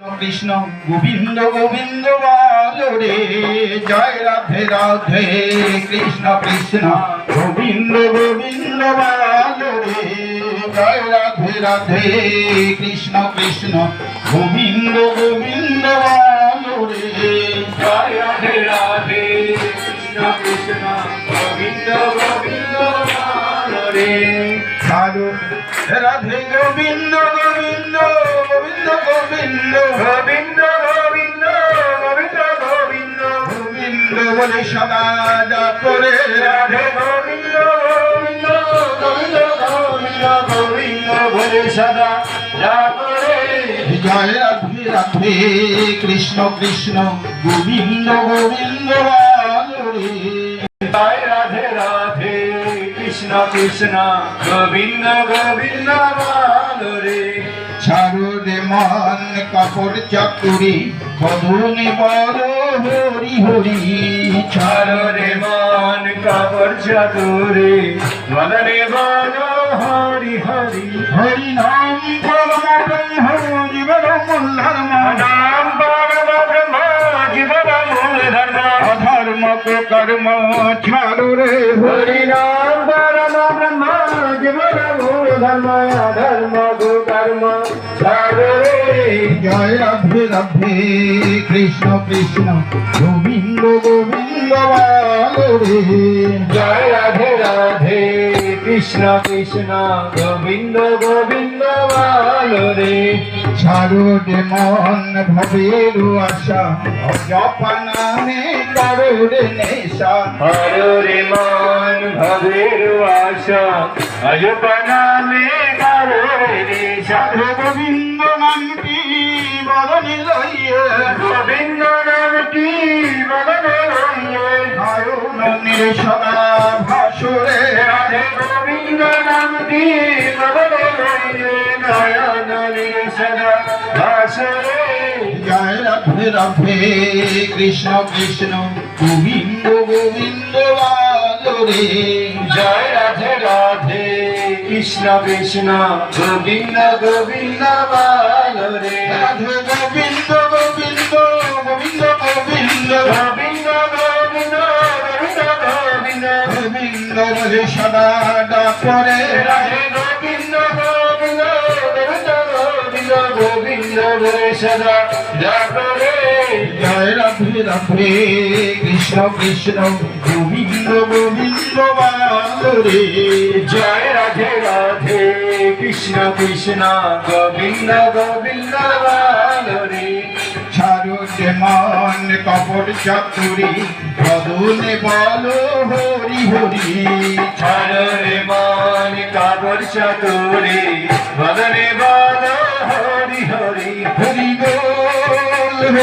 কৃষ্ণ গোবিন্দ গোবিন্দ রে। জয় রাধে রাধে কৃষ্ণ কৃষ্ণ গোবিন্দ গোবিন্দ রে। জয় রাধে রাধে কৃষ্ণ কৃষ্ণ গোবিন্দ গোবিন্দ রে। জয় রাধে রাধে কৃষ্ণ কৃষ্ণ গোবিন্দ গোবিন্দ রে। রাধে গোবিন্দ গোবিন্দ গোবিন্দ গোবিন্দ গোবিন্দ গোবিন্দ গোবিন্দ। গোবিন্দ বলে সদা করে। রাধে গোবিন্দ গোবিন্দ গোবিন্দ গোবিন্দ গোবিন্দ বলে সদা জয় রাধে রাধে কৃষ্ণ কৃষ্ণ গোবিন্দ গোবিন্দ রাধে রাধে কৃষ্ণ কৃষ্ণ গোবিন্দ গোবিন্দ রে। ছাড়ো রে মন কাপড় চাকুরি বধুনি বল হরি হরি। ছাড়ো ছাড়ো রে মন কাপড় চাদরে মদনে বল হরি হরি। হরি নাম পরম ব্রহ্ম জীবন ধর্ম নাম পরম ব্রহ্ম জীবন মূল ধর্ম অধর্ম কর্ম ছাড়ো রে হরি। নাম পরম ব্রহ্ম জীবন মূল ধর্ম জয় রাধে রাধে কৃষ্ণ কৃষ্ণ গোবিন্দ গোবিন্দ রে। জয় রাধে রাধে কৃষ্ণ কৃষ্ণ গোবিন্দ গোবিন্দ রে। রে মন ভবের আশা জপ নামে করো রে নেশা। হরো মন ভবের আশা অজপনা মে গারো রে সাধু সাধু গোবিন্দ নামটি বদনি লইয়ে গোবিন্দ নামটি বদনে রইয়ে নয়নের সদা ভাসুরে রাধে গোবিন্দ নামটি বদনে রইয়ে নয়ন সদা ভাসরে জয় রাধে রাধে কৃষ্ণ কৃষ্ণ। গোবিন্দ গোবিন্দ বলো রে জয় কৃষ্ণ কৃষ্ণ গোবিন্দ গোবিন্দ বালরে রাধে গোবিন্দ গোবিন্দ গোবিন্দ গোবিন্দ। গোবিন্দ গোবিন্দ গোবিন্দ গোবিন্দ। গোবিন্দ সদা ডাকরে। রাধে গোবিন্দ গোবিন্দ সদা জাগরে জয় রাধে রাধে কৃষ্ণ কৃষ্ণ গোবিন্দ গোবিন্দ বলো রে জয় রাধে রাধে কৃষ্ণ কৃষ্ণ গোবিন্দ গোবিন্দ বলো রে ছাড়ো যে মন কপট চাতুরি বদনে বলো হরি হরি। ছাড়ো রে মান কাবর চাতুরে বদনে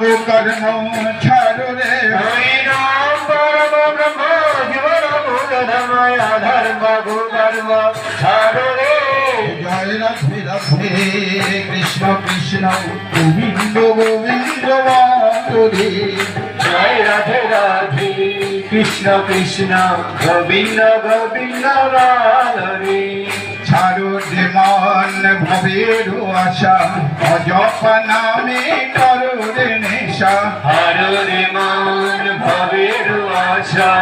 কর্ম ছাড়ো রে। হরি নাম পরম ব্রহ্ম জীবন মূল ধর্ম ধর্ম গো কর্ম ছাড়ো রে। জয় রাধে রাধে কৃষ্ণ কৃষ্ণ গোবিন্দ গোবিন্দ রে। জয় রাধে রাধে কৃষ্ণ কৃষ্ণ গোবিন্দ গোবিন্দ রে। ছাড়ো যে মন ভবের আশা অজপ নামে করো রে হর রে মান ভবের আশা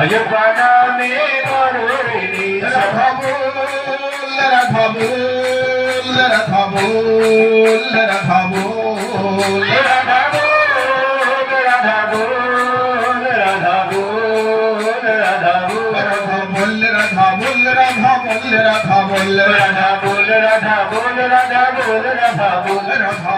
অজপানা মে করো রে নিশা। রাধা বল রাধা বল রাধা বল রাধা বল রাধা বল রাধা বল রাধা বল রাধা বল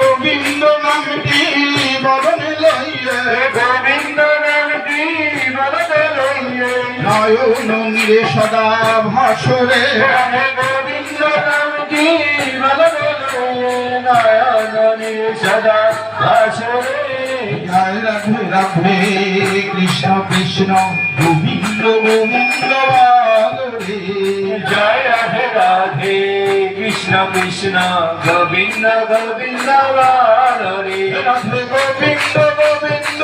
নয়ন নীরে সদা ভাসরে। গোবিন্দ সদা কৃষ্ণ কৃষ্ণ গোবিন্দ গোবিন্দ জয় রাধে রাধে কৃষ্ণ কৃষ্ণ গোবিন্দ গোবিন্দ রাধে গোবিন্দ গোবিন্দ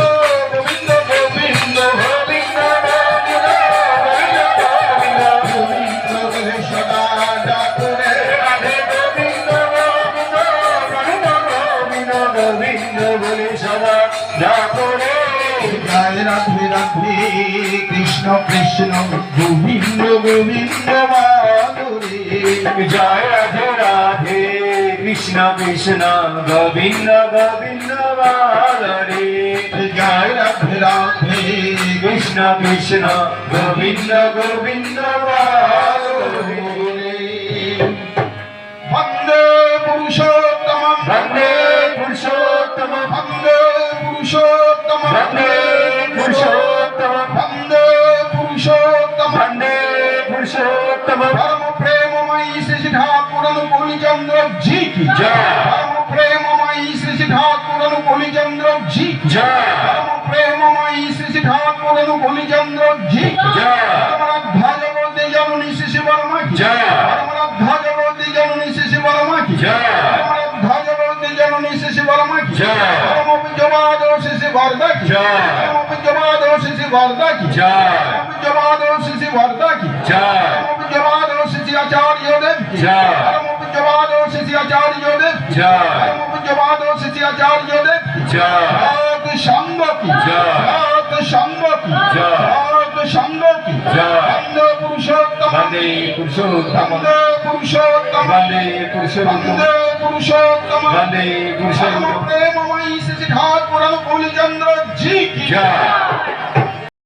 কৃষ্ণ কৃষ্ণ গোবিন্দ গোবিন্দ জয় রাধে রাধে কৃষ্ণ কৃষ্ণ গোবিন্দ গোবিন্দ বালরে জয় রাধে রাধে কৃষ্ণ কৃষ্ণ গোবিন্দ গোবিন্দ বালরে వందే పురుషోత్తమ పరమ ప్రేమమై శ్రీ ఠాకురను పూలిచంద్ర జీ కి జయ పరమ ప్రేమమై శ్రీ ఠాకురను పూలిచంద్ర జీ కి జయ పరమ ప్రేమమై శ్రీ ఠాకురను పూలిచంద్ర జీ కి జయ పరమ భగవతి జముని శిశు వర్మ జయ పరమ భగవతి జముని శిశు వర్మ జయ పరమ భగవతి జముని శిశు వర్మ జయ పరమ జమాదో శిశు వర్మ జయ పరమ జమాదో శిశు వర్మ జయ పరమ జమాదో श्री वर्धा की जय ओम विद्यमान ओम श्री आचार्यों ने जय ओम विद्यमान ओम श्री आचार्यों ने जय ओम विद्यमान ओम श्री आचार्यों ने जय भारत संघ की जय भारत संघ की जय भारत संघ की जय वंदे पुरुषोत्तम वंदे पुरुषोत्तम वंदे पुरुषोत्तम वंदे पुरुषोत्तम वंदे पुरुषोत्तम वंदे पुरुषोत्तम प्रेममयी श्री सिद्धार्थ पुराण फूलचंद्र जी की जय